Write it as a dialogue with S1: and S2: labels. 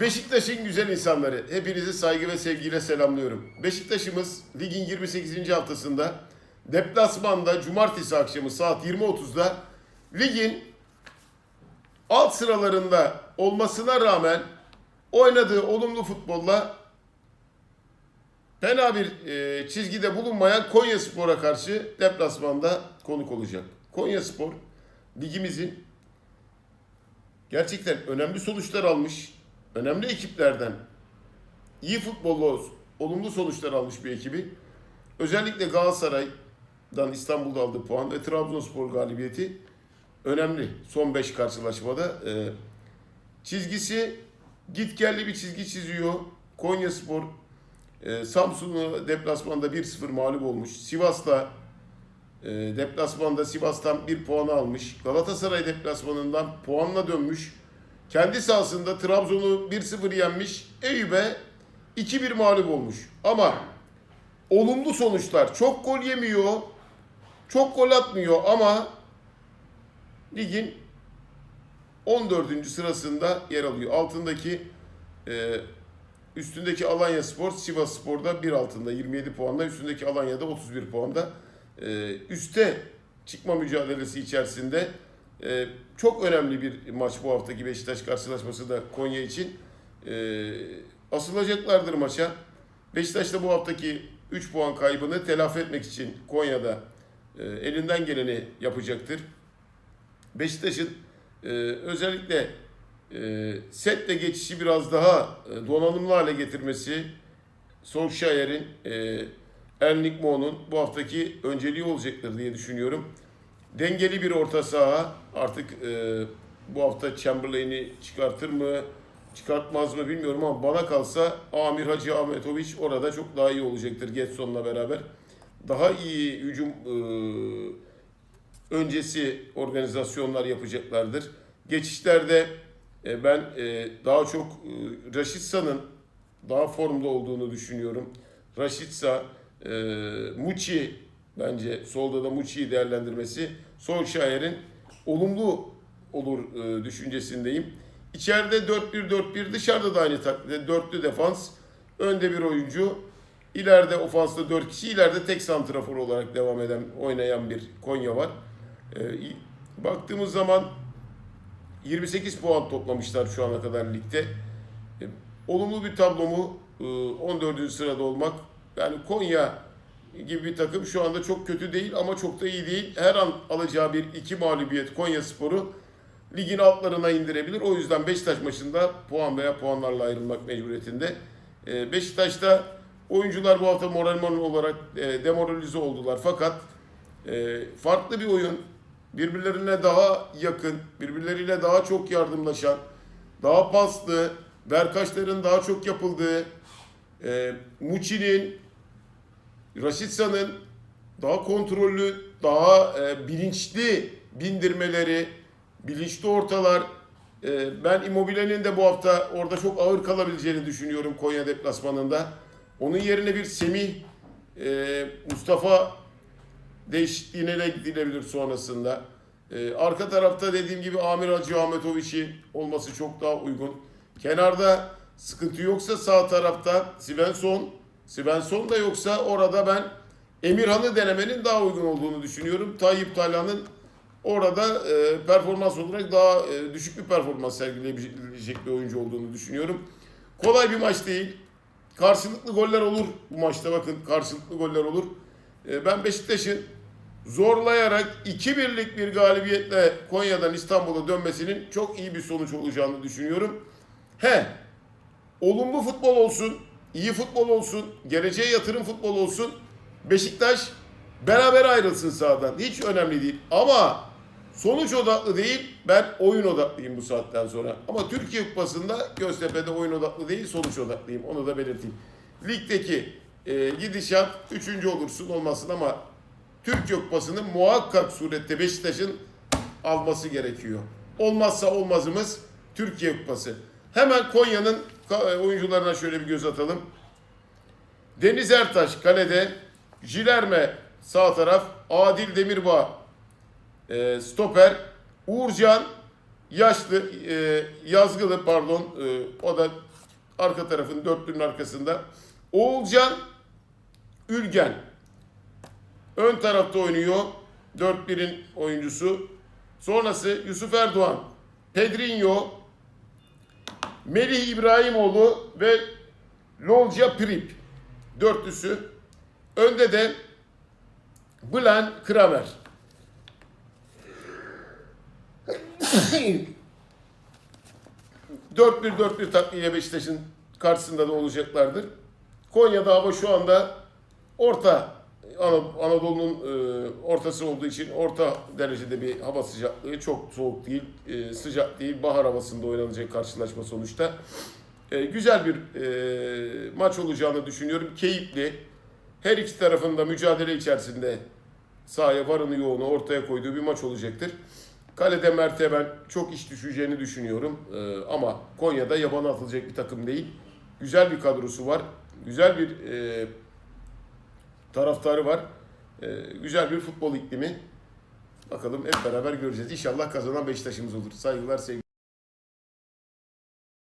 S1: Beşiktaş'ın güzel insanları, hepinizi saygı ve sevgiyle selamlıyorum. Beşiktaş'ımız ligin 28. haftasında deplasmanda cumartesi akşamı saat 20.30'da ligin alt sıralarında olmasına rağmen oynadığı olumlu futbolla fena bir e, çizgide bulunmayan Konya Spor'a karşı deplasmanda konuk olacak. Konya Spor ligimizin gerçekten önemli sonuçlar almış, önemli ekiplerden iyi futbollu, olumlu sonuçlar almış bir ekibi. Özellikle Galatasaray'dan İstanbul'da aldığı puan ve Trabzonspor galibiyeti önemli. Son 5 karşılaşmada e, çizgisi gitgelli bir çizgi çiziyor. Konya Spor e, Samsun'u deplasmanda 1-0 mağlup olmuş. Sivas'ta e, deplasmanda Sivas'tan bir puan almış. Galatasaray deplasmanından puanla dönmüş. Kendi sahasında Trabzon'u 1-0 yenmiş. Eyüp'e 2-1 mağlup olmuş. Ama olumlu sonuçlar. Çok gol yemiyor. Çok gol atmıyor ama ligin 14. sırasında yer alıyor. Altındaki e, üstündeki Alanya Spor, Sivas Spor'da bir altında 27 puanla, üstündeki Alanya'da 31 puanda. E, üste çıkma mücadelesi içerisinde e, çok önemli bir maç bu haftaki Beşiktaş karşılaşması da Konya için. E, asılacaklardır maça. Beşiktaş da bu haftaki 3 puan kaybını telafi etmek için Konya'da e, elinden geleni yapacaktır. Beşiktaş'ın e, özellikle e, setle geçişi biraz daha e, donanımlı hale getirmesi Solskjaer'in e, Erling Mo'nun bu haftaki önceliği olacaktır diye düşünüyorum. Dengeli bir orta saha artık e, bu hafta Chamberlain'i çıkartır mı çıkartmaz mı bilmiyorum ama bana kalsa Amir Hacı Ahmetoviç orada çok daha iyi olacaktır Getson'la beraber. Daha iyi hücum e, öncesi organizasyonlar yapacaklardır. Geçişlerde e, ben e, daha çok e, Raşitsa'nın daha formda olduğunu düşünüyorum. Raşitsa, e, Muçi bence solda da Muçi'yi değerlendirmesi Solskjaer'in olumlu olur e, düşüncesindeyim. İçeride 4-1-4-1 dışarıda da aynı takdirde dörtlü defans, önde bir oyuncu, ileride ofansta 4 kişi, ileride tek santrafor olarak devam eden, oynayan bir Konya var. E, baktığımız zaman 28 puan toplamışlar şu ana kadar ligde. E, olumlu bir tablo mu? E, 14. sırada olmak. Yani Konya gibi bir takım şu anda çok kötü değil ama çok da iyi değil. Her an alacağı bir iki mağlubiyet Konya Sporu ligin altlarına indirebilir. O yüzden Beşiktaş maçında puan veya puanlarla ayrılmak mecburiyetinde. E, Beşiktaş'ta oyuncular bu hafta moralman olarak e, demoralize oldular. Fakat e, farklı bir oyun, birbirlerine daha yakın, birbirleriyle daha çok yardımlaşan, daha paslı, verkaçların daha çok yapıldığı, e, Muçi'nin, Rasitsa'nın daha kontrollü, daha e, bilinçli bindirmeleri, bilinçli ortalar. E, ben Immobile'nin de bu hafta orada çok ağır kalabileceğini düşünüyorum Konya deplasmanında. Onun yerine bir Semih, e, Mustafa değişikliğine de gidilebilir sonrasında. Ee, arka tarafta dediğim gibi Amir Hacı Ahmetoviç'i olması çok daha uygun. Kenarda sıkıntı yoksa sağ tarafta Svensson, Svensson da yoksa orada ben Emirhan'ı denemenin daha uygun olduğunu düşünüyorum. Tayyip Taylan'ın orada e, performans olarak daha e, düşük bir performans sergileyebilecek bir oyuncu olduğunu düşünüyorum. Kolay bir maç değil. Karşılıklı goller olur bu maçta bakın karşılıklı goller olur. E, ben Beşiktaş'ın zorlayarak 2-1'lik bir galibiyetle Konya'dan İstanbul'a dönmesinin çok iyi bir sonuç olacağını düşünüyorum. He, olumlu futbol olsun, iyi futbol olsun, geleceğe yatırım futbol olsun. Beşiktaş beraber ayrılsın sahadan. Hiç önemli değil. Ama sonuç odaklı değil, ben oyun odaklıyım bu saatten sonra. Ama Türkiye Kupası'nda Göztepe'de oyun odaklı değil, sonuç odaklıyım. Onu da belirteyim. Ligdeki e, gidişat üçüncü olursun olmasın ama Türkiye Kupası'nı muhakkak surette Beşiktaş'ın alması gerekiyor. Olmazsa olmazımız Türkiye Kupası. Hemen Konya'nın ka- oyuncularına şöyle bir göz atalım. Deniz Ertaş kalede, Jilerme sağ taraf, Adil Demirbağ e, stoper, Uğurcan yaşlı, e, yazgılı pardon, e, o da arka tarafın dörtlünün arkasında. Oğulcan Ülgen ön tarafta oynuyor. 4-1'in oyuncusu. Sonrası Yusuf Erdoğan, Pedrinho, Melih İbrahimoğlu ve Lolca Prip. Dörtlüsü. Önde de Blan Kramer. Dört bir dört bir takviye Beşiktaş'ın karşısında da olacaklardır. Konya'da hava şu anda orta Anadolu'nun e, ortası olduğu için orta derecede bir hava sıcaklığı çok soğuk değil, e, sıcak değil. Bahar havasında oynanacak karşılaşma sonuçta. E, güzel bir maç olacağını düşünüyorum. Keyifli. Her iki tarafın da mücadele içerisinde sahaya varını yoğunu ortaya koyduğu bir maç olacaktır. Kalede Mert'e ben çok iş düşeceğini düşünüyorum. Ama Konya'da yabana atılacak bir takım değil. Güzel bir kadrosu var. Güzel bir taraftarı var. E, güzel bir futbol iklimi. Bakalım hep beraber göreceğiz. İnşallah kazanan Beşiktaş'ımız olur. Saygılar, sevgiler.